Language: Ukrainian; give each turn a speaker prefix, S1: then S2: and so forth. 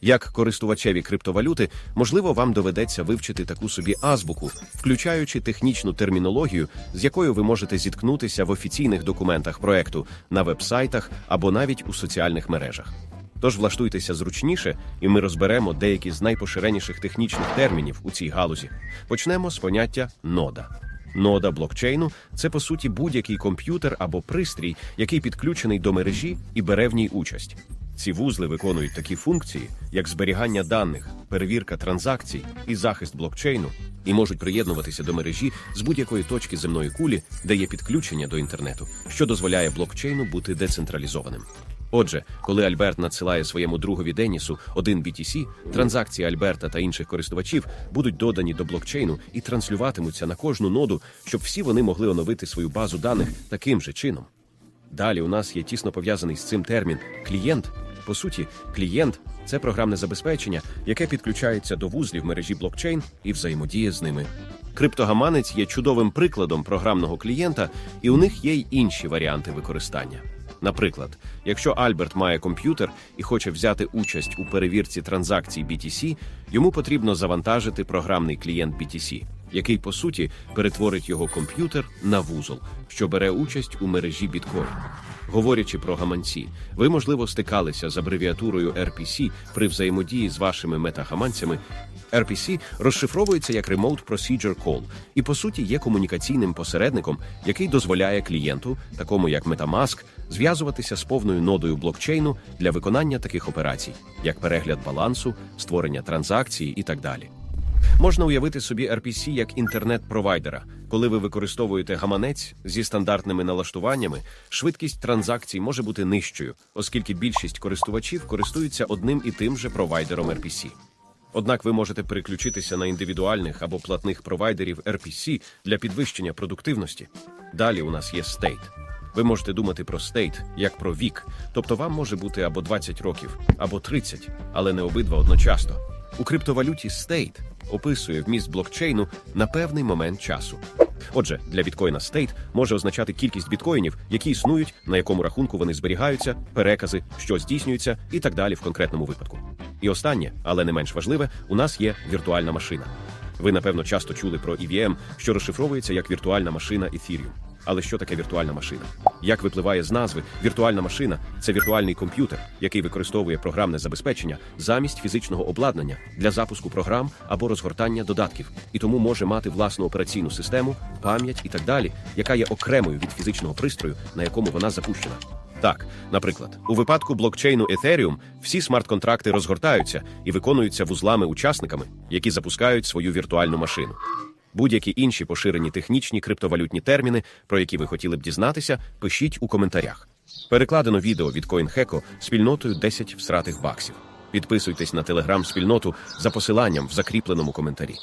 S1: Як користувачеві криптовалюти, можливо, вам доведеться вивчити таку собі азбуку, включаючи технічну термінологію, з якою ви можете зіткнутися в офіційних документах проекту, на вебсайтах або навіть у соціальних мережах. Тож влаштуйтеся зручніше, і ми розберемо деякі з найпоширеніших технічних термінів у цій галузі. Почнемо з поняття нода. Нода блокчейну це по суті будь-який комп'ютер або пристрій, який підключений до мережі і бере в ній участь. Ці вузли виконують такі функції, як зберігання даних, перевірка транзакцій і захист блокчейну, і можуть приєднуватися до мережі з будь-якої точки земної кулі, де є підключення до інтернету, що дозволяє блокчейну бути децентралізованим. Отже, коли Альберт надсилає своєму другові Денісу один BTC, транзакції Альберта та інших користувачів будуть додані до блокчейну і транслюватимуться на кожну ноду, щоб всі вони могли оновити свою базу даних таким же чином. Далі у нас є тісно пов'язаний з цим термін клієнт. По суті, клієнт це програмне забезпечення, яке підключається до вузлів мережі блокчейн і взаємодіє з ними. Криптогаманець є чудовим прикладом програмного клієнта, і у них є й інші варіанти використання. Наприклад, якщо Альберт має комп'ютер і хоче взяти участь у перевірці транзакцій BTC, йому потрібно завантажити програмний клієнт BTC, який по суті перетворить його комп'ютер на вузол, що бере участь у мережі біткоін. Говорячи про гаманці, ви можливо стикалися з абревіатурою RPC при взаємодії з вашими метагаманцями. RPC розшифровується як Remote Procedure Call і по суті є комунікаційним посередником, який дозволяє клієнту, такому як MetaMask, зв'язуватися з повною нодою блокчейну для виконання таких операцій, як перегляд балансу, створення транзакцій і так далі. Можна уявити собі RPC як інтернет-провайдера. Коли ви використовуєте гаманець зі стандартними налаштуваннями, швидкість транзакцій може бути нижчою, оскільки більшість користувачів користуються одним і тим же провайдером RPC. Однак ви можете переключитися на індивідуальних або платних провайдерів RPC для підвищення продуктивності. Далі у нас є State. Ви можете думати про стейт як про вік, тобто вам може бути або 20 років, або 30, але не обидва одночасно. У криптовалюті стейт описує вміст блокчейну на певний момент часу. Отже, для біткоїна стейт може означати кількість біткоїнів, які існують, на якому рахунку вони зберігаються, перекази, що здійснюються, і так далі в конкретному випадку. І останнє, але не менш важливе, у нас є віртуальна машина. Ви, напевно, часто чули про EVM, що розшифровується як віртуальна машина Ethereum. Але що таке віртуальна машина? Як випливає з назви, віртуальна машина це віртуальний комп'ютер, який використовує програмне забезпечення замість фізичного обладнання для запуску програм або розгортання додатків, і тому може мати власну операційну систему, пам'ять і так далі, яка є окремою від фізичного пристрою, на якому вона запущена. Так, наприклад, у випадку блокчейну Ethereum всі смарт-контракти розгортаються і виконуються вузлами-учасниками, які запускають свою віртуальну машину. Будь-які інші поширені технічні криптовалютні терміни, про які ви хотіли б дізнатися, пишіть у коментарях. Перекладено відео від CoinHeco спільнотою 10 всратих баксів. Підписуйтесь на телеграм-спільноту за посиланням в закріпленому коментарі.